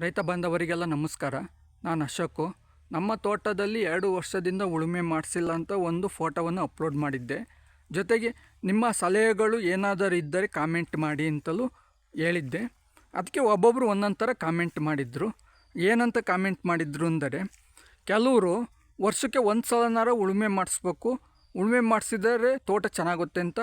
ರೈತ ಬಾಂಧವರಿಗೆಲ್ಲ ನಮಸ್ಕಾರ. ನಾನು ಅಶೋಕು. ನಮ್ಮ ತೋಟದಲ್ಲಿ ಎರಡು ವರ್ಷದಿಂದ ಉಳುಮೆ ಮಾಡಿಸಿಲ್ಲ ಅಂತ ಒಂದು ಫೋಟೋವನ್ನು ಅಪ್ಲೋಡ್ ಮಾಡಿದ್ದೆ. ಜೊತೆಗೆ ನಿಮ್ಮ ಸಲಹೆಗಳು ಏನಾದರೂ ಇದ್ದರೆ ಕಾಮೆಂಟ್ ಮಾಡಿ ಅಂತಲೂ ಹೇಳಿದ್ದೆ. ಅದಕ್ಕೆ ಒಬ್ಬೊಬ್ಬರು ಒಂದೊಂದು ಥರ ಕಾಮೆಂಟ್ ಮಾಡಿದರು. ಏನಂತ ಕಾಮೆಂಟ್ ಮಾಡಿದ್ರು ಅಂದರೆ, ಕೆಲವರು ವರ್ಷಕ್ಕೆ ಒಂದು ಸಲನಾರ ಉಳುಮೆ ಮಾಡಿಸ್ಬೇಕು. ಉಳುಮೆ ಮಾಡಿಸಿದರೆ ತೋಟ ಚೆನ್ನಾಗುತ್ತೆ ಅಂತ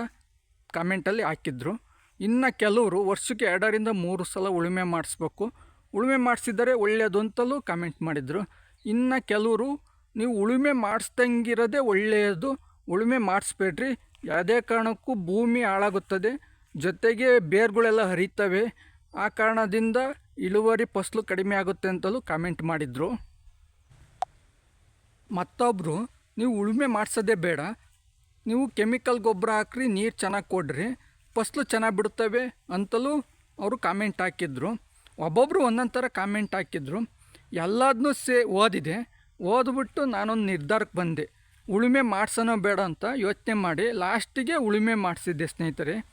ಕಾಮೆಂಟಲ್ಲಿ ಹಾಕಿದ್ರು. ಇನ್ನು ಕೆಲವರು ವರ್ಷಕ್ಕೆ ಎರಡರಿಂದ ಮೂರು ಸಲ ಉಳುಮೆ ಮಾಡಿಸ್ಬೇಕು. ಉಳುಮೆ ಮಾಡಿಸಿದರೆ ಒಳ್ಳೆಯದು ಅಂತಲೂ ಕಾಮೆಂಟ್ ಮಾಡಿದರು. ಇನ್ನು ಕೆಲವರು, ನೀವು ಉಳುಮೆ ಮಾಡಿಸ್ದಂಗಿರೋದೇ ಒಳ್ಳೆಯದು ಉಳುಮೆ ಮಾಡಿಸ್ಬೇಡ್ರಿ. ಯಾವುದೇ ಕಾರಣಕ್ಕೂ ಭೂಮಿ ಹಾಳಾಗುತ್ತದೆ. ಜೊತೆಗೆ ಬೇರುಗಳೆಲ್ಲ ಹರಿತವೆ. ಆ ಕಾರಣದಿಂದ ಇಳುವರಿ ಫಸಲು ಕಡಿಮೆ ಆಗುತ್ತೆ ಅಂತಲೂ ಕಾಮೆಂಟ್ ಮಾಡಿದರು. ಮತ್ತೊಬ್ಬರು ನೀವು ಉಳುಮೆ ಮಾಡಿಸೋದೇ ಬೇಡ. ನೀವು ಕೆಮಿಕಲ್ ಗೊಬ್ಬರ ಹಾಕ್ರಿ, ನೀರು ಚೆನ್ನಾಗಿ ಕೊಡ್ರಿ. ಫಸಲು ಚೆನ್ನಾಗಿ ಬಿಡುತ್ತವೆ ಅಂತಲೂ ಅವರು ಕಾಮೆಂಟ್ ಹಾಕಿದ್ರು. ಒಬ್ಬೊಬ್ಬರು ಒಂದೊಂದು ಥರ ಕಾಮೆಂಟ್ ಹಾಕಿದ್ರು. ಎಲ್ಲದನ್ನೂ ಸೇ, ಓದಿದೆ. ಓದ್ಬಿಟ್ಟು ನಾನೊಂದು ನಿರ್ಧಾರಕ್ಕೆ ಬಂದೆ. ಉಳುಮೆ ಮಾಡ್ಸೋಣ ಬೇಡ ಅಂತ ಯೋಚನೆ ಮಾಡಿ ಲಾಸ್ಟಿಗೆ ಉಳುಮೆ ಮಾಡಿಸಿದ್ದೆ ಸ್ನೇಹಿತರೆ.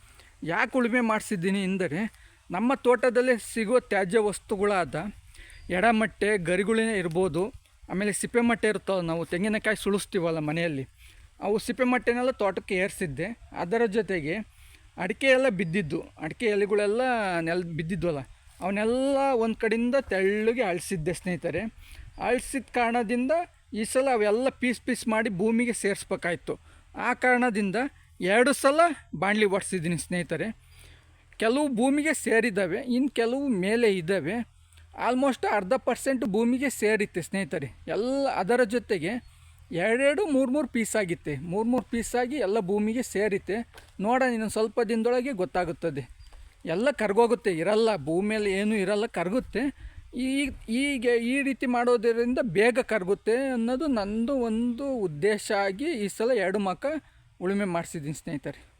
ಯಾಕೆ ಉಳುಮೆ ಮಾಡಿಸಿದ್ದೀನಿ ಎಂದರೆ, ನಮ್ಮ ತೋಟದಲ್ಲಿ ಸಿಗೋ ತ್ಯಾಜ್ಯ ವಸ್ತುಗಳಾದ ಎಡಮಟ್ಟೆ, ಗರಿಗಳೇ ಇರ್ಬೋದು, ಆಮೇಲೆ ಸಿಪ್ಪೆ ಮಟ್ಟೆ ಇರ್ತಾವೆ ನಾವು, ತೆಂಗಿನಕಾಯಿ ಸುಳಿಸ್ತೀವಲ್ಲ ಮನೆಯಲ್ಲಿ, ಅವು ಸಿಪ್ಪೆ ಮಟ್ಟೆನೆಲ್ಲ ತೋಟಕ್ಕೆ ಏರಿಸಿದ್ದೆ. ಅದರ ಜೊತೆಗೆ ಅಡಿಕೆ ಎಲ್ಲ ಬಿದ್ದಿದ್ದು. ಅಡಿಕೆ ಎಲೆಗಳೆಲ್ಲ ನೆಲ ಬಿದ್ದಿದ್ವಲ್ಲ. ಅವನ್ನೆಲ್ಲ ಒಂದು ಕಡೆಯಿಂದ ತೆಳ್ಳಗೆ ಅಳಿಸಿದ್ದೆ ಸ್ನೇಹಿತರೆ. ಅಳಿಸಿದ ಕಾರಣದಿಂದ ಈ ಸಲ ಅವೆಲ್ಲ ಪೀಸ್ ಪೀಸ್ ಮಾಡಿ ಭೂಮಿಗೆ ಸೇರಿಸ್ಬೇಕಾಯ್ತು. ಆ ಕಾರಣದಿಂದ ಎರಡು ಸಲ ಬಾಣಲಿ ಒಡಿಸಿದ್ದೀನಿ ಸ್ನೇಹಿತರೆ. ಕೆಲವು ಭೂಮಿಗೆ ಸೇರಿದ್ದಾವೆ ಇನ್ನು ಕೆಲವು ಮೇಲೆ ಇದ್ದಾವೆ. ಆಲ್ಮೋಸ್ಟ್ ಅರ್ಧ ಪರ್ಸೆಂಟ್ ಭೂಮಿಗೆ ಸೇರಿತ್ತೆ ಸ್ನೇಹಿತರೆ. ಎಲ್ಲ ಅದರ ಜೊತೆಗೆ ಎರಡೆರಡು ಮೂರು ಮೂರು ಪೀಸ್ ಆಗಿತ್ತೆ. ಮೂರು ಮೂರು ಪೀಸಾಗಿ ಎಲ್ಲ ಭೂಮಿಗೆ ಸೇರಿತ್ತೆ. ನೋಡೋಣ ಇನ್ನೊಂದು ಸ್ವಲ್ಪ ದಿನದೊಳಗೆ ಗೊತ್ತಾಗುತ್ತದೆ. ಎಲ್ಲ ಕರ್ಗೋಗುತ್ತೆ, ಇರಲ್ಲ, ಭೂಮಿಯಲ್ಲಿ ಏನೂ ಇರಲ್ಲ, ಕರಗುತ್ತೆ. ಈ ಈಗ ಈ ರೀತಿ ಮಾಡೋದರಿಂದ ಬೇಗ ಕರಗುತ್ತೆ ಅನ್ನೋದು ನಂದು ಒಂದು ಉದ್ದೇಶ ಆಗಿ ಈ ಸಲ ಎರಡು ಮಕ ಉಳುಮೆ ಮಾಡಿಸಿದ್ದೀನಿ ಸ್ನೇಹಿತರೆ.